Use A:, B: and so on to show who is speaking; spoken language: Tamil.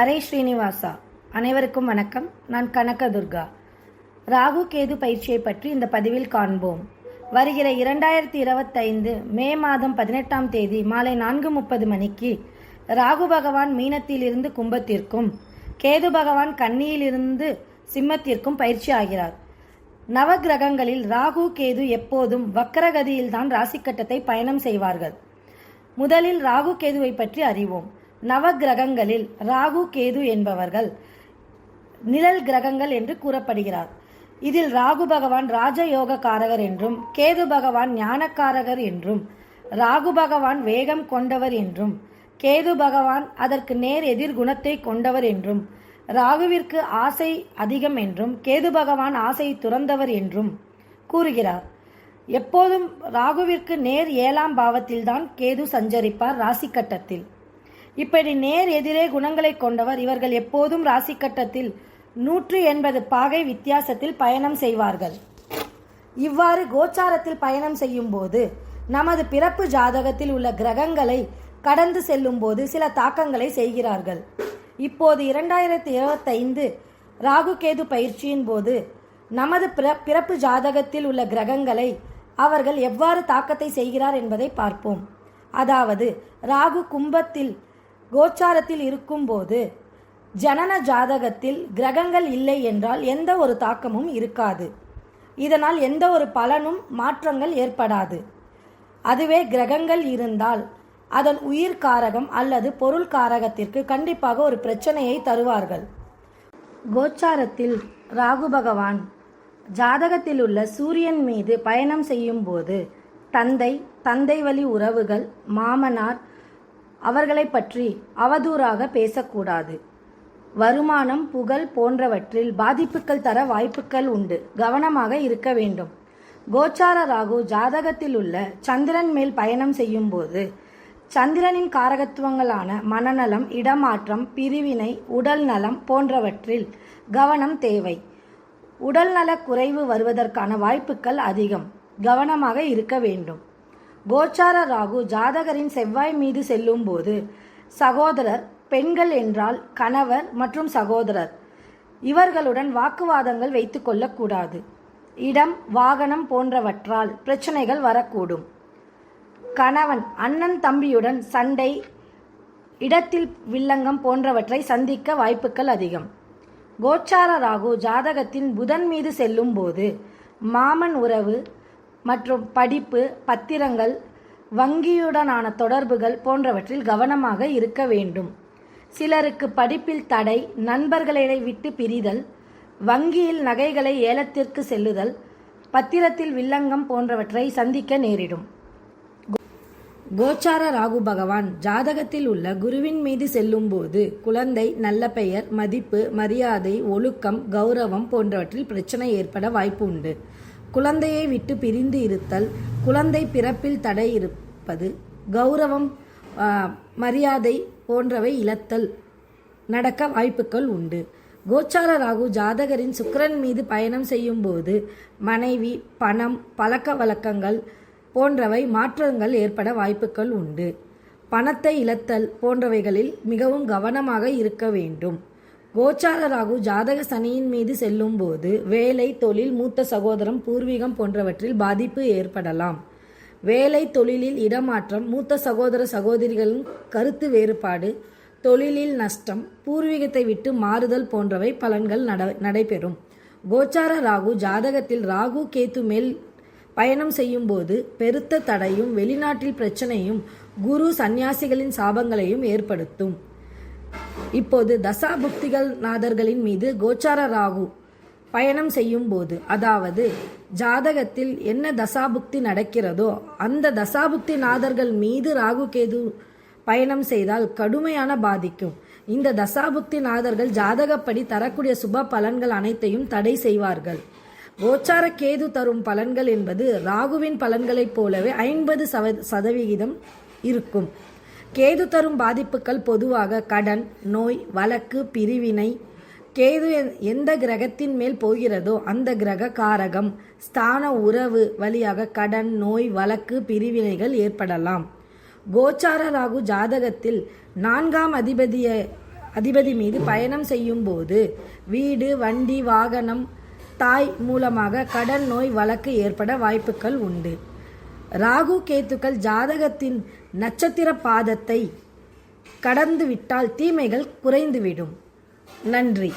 A: அரை ஸ்ரீனிவாசா. அனைவருக்கும் வணக்கம். நான் கனகதுர்கா. ராகு கேது பயிற்சியை பற்றி இந்த பதிவில் காண்போம். வருகிற இரண்டாயிரத்தி இருபத்தைந்து மே மாதம் பதினெட்டாம் தேதி மாலை நான்கு முப்பது மணிக்கு ராகு பகவான் மீனத்திலிருந்து கும்பத்திற்கும் கேது பகவான் கன்னியிலிருந்து சிம்மத்திற்கும் பயிற்சி ஆகிறார். நவகிரகங்களில் ராகு கேது எப்போதும் வக்கரகதியில்தான் ராசிக்கட்டத்தை பயணம் செய்வார்கள். முதலில் ராகு கேதுவை பற்றி அறிவோம். நவ கிரகங்களில் ராகு கேது என்பவர்கள் நிழல் கிரகங்கள் என்று கூறப்படுகிறார். இதில் ராகு பகவான் ராஜயோக காரகர் என்றும் கேது பகவான் ஞானக்காரகர் என்றும் ராகு பகவான் வேகம் கொண்டவர் என்றும் கேது பகவான் அதற்கு நேர் எதிர் குணத்தை கொண்டவர் என்றும் ராகுவிற்கு ஆசை அதிகம் என்றும் கேது பகவான் ஆசை துறந்தவர் என்றும் கூறுகிறார். எப்போதும் ராகுவிற்கு நேர் ஏழாம் பாவத்தில்தான் கேது சஞ்சரிப்பார் ராசி கட்டத்தில் இப்படி நேர் எதிரே குணங்களை கொண்டவர் இவர்கள் எப்போதும் ராசி கட்டத்தில் நூற்று எண்பது பாகை வித்தியாசத்தில் பயணம் செய்வார்கள். இவ்வாறு கோச்சாரத்தில் பயணம் செய்யும் போது நமது பிறப்பு ஜாதகத்தில் உள்ள கிரகங்களை கடந்து செல்லும் போது சில தாக்கங்களை செய்கிறார்கள். இப்போது இரண்டாயிரத்தி இருபத்தைந்து ராகு கேது பயிற்சியின் போது நமது பிற- பிறப்பு ஜாதகத்தில் உள்ள கிரகங்களை அவர்கள் எவ்வாறு தாக்கத்தை செய்கிறார் என்பதை பார்ப்போம். அதாவது ராகு கும்பத்தில் கோச்சாரத்தில் இருக்கும்போது ஜனன ஜாதகத்தில் கிரகங்கள் இல்லை என்றால் எந்த ஒரு தாக்கமும் இருக்காது. இதனால் எந்த ஒரு பலனும் மாற்றங்கள் ஏற்படாது. அதுவே கிரகங்கள் இருந்தால் அதன் உயிர் காரகம் அல்லது பொருள் காரகத்திற்கு கண்டிப்பாக ஒரு பிரச்சனையை தருவார்கள். கோச்சாரத்தில் ராகு பகவான் ஜாதகத்தில் உள்ள சூரியன் மீது பயணம் செய்யும்போது தந்தை தந்தை வழி உறவுகள் மாமனார் அவர்களை பற்றி அவதூறாக பேசக்கூடாது. வருமானம் புகழ் போன்றவற்றில் பாதிப்புகள் தர வாய்ப்புகள் உண்டு. கவனமாக இருக்க வேண்டும். கோச்சார ராகு ஜாதகத்தில் உள்ள சந்திரன் மேல் பயணம் செய்யும் போது சந்திரனின் காரகத்துவங்களான மனநலம் இடமாற்றம் பிரிவினை உடல் நலம் போன்றவற்றில் கவனம் தேவை. உடல்நலக் குறைவு வருவதற்கான வாய்ப்புகள் அதிகம். கவனமாக இருக்க வேண்டும். கோச்சார ராகு ஜாதகரின் செவ்வாய் மீது செல்லும் போது சகோதரர் பெண்கள் என்றால் கணவர் மற்றும் சகோதரர். இவர்களுடன் வாக்குவாதங்கள் வைத்து கொள்ளக்கூடாது. இடம் வாகனம் போன்றவற்றால் பிரச்சனைகள் வரக்கூடும். கணவன் அண்ணன் தம்பியுடன் சண்டை இடத்தில் வில்லங்கம் போன்றவற்றை சந்திக்க வாய்ப்புகள் அதிகம். கோச்சார ராகு ஜாதகத்தின் புதன் மீது செல்லும் போது மாமன் உறவு மற்றும் படிப்பு பத்திரங்கள் வங்கியுடனான தொடர்புகள் போன்றவற்றில் கவனமாக இருக்க வேண்டும். சிலருக்கு படிப்பில் தடை நண்பர்களை விட்டு பிரிதல் வங்கியில் நகைகளை ஏலத்திற்கு செல்லுதல் பத்திரத்தில் வில்லங்கம் போன்றவற்றை சந்திக்க நேரிடும். கோச்சார ராகு பகவான் ஜாதகத்தில் உள்ள குருவின் மீது செல்லும்போது குழந்தை நல்ல பெயர் மதிப்பு மரியாதை ஒழுக்கம் கௌரவம் போன்றவற்றில் பிரச்சனை ஏற்பட வாய்ப்பு உண்டு. குழந்தையை விட்டு பிரிந்து இருத்தல் குழந்தை பிறப்பில் தடை இருப்பது கௌரவம் மரியாதை போன்றவை இழத்தல் நடக்க வாய்ப்புகள் உண்டு. கோச்சார ராகு ஜாதகரின் சுக்கரன் மீது பயணம் செய்யும் போது மனைவி பணம் பழக்க வழக்கங்கள் போன்றவை மாற்றங்கள் ஏற்பட வாய்ப்புகள் உண்டு. பணத்தை இழத்தல் போன்றவைகளில் மிகவும் கவனமாக இருக்க வேண்டும். கோச்சார ராகு ஜாதக சனியின் மீது செல்லும் போது வேலை தொழில் மூத்த சகோதரம் பூர்வீகம் போன்றவற்றில் பாதிப்பு ஏற்படலாம். வேலை தொழிலில் இடமாற்றம் மூத்த சகோதர சகோதரிகளின் கருத்து வேறுபாடு தொழிலில் நஷ்டம் பூர்வீகத்தை விட்டு மாறுதல் போன்றவை பலன்கள் நட- நடைபெறும். கோச்சார ராகு ஜாதகத்தில் ராகு கேத்து மேல் பயணம் செய்யும் போது பெருத்த தடையும் வெளிநாட்டில் பிரச்சனையும் குரு சந்நியாசிகளின் சாபங்களையும் ஏற்படுத்தும். இப்போது தசாபுக்திகள் நாதர்களின் மீது கோச்சார ராகு பயணம் செய்யும் போது அதாவது ஜாதகத்தில் என்ன தசாபுக்தி நடக்கிறதோ அந்த தசாபுக்தி நாதர்கள் மீது ராகு கேது பயணம் செய்தால் கடுமையான பாதிக்கும். இந்த தசாபுக்தி நாதர்கள் ஜாதகப்படி தரக்கூடிய சுப பலன்கள் அனைத்தையும் தடை செய்வார்கள். கோச்சார கேது தரும் பலன்கள் என்பது ராகுவின் பலன்களைப் போலவே ஐம்பது சதவிகிதம் இருக்கும். கேது தரும் பாதிப்புகள் பொதுவாக கடன் நோய் வழக்கு பிரிவினை. கேது எந்த கிரகத்தின் மேல் போகிறதோ அந்த கிரக காரகம் ஸ்தான உறவு வழியாக கடன் நோய் வழக்கு பிரிவினைகள் ஏற்படலாம். கோச்சார ராகு ஜாதகத்தில் நான்காம் அதிபதிய அதிபதி மீது பயணம் செய்யும் போது வீடு வண்டி வாகனம் தாய் மூலமாக கடன் நோய் வழக்கு ஏற்பட வாய்ப்புகள் உண்டு. ராகு கேத்துக்கள் ஜாதகத்தின் நட்சத்திர பாதத்தை கடந்துவிட்டால் தீமைகள் குறைந்துவிடும். நன்றி.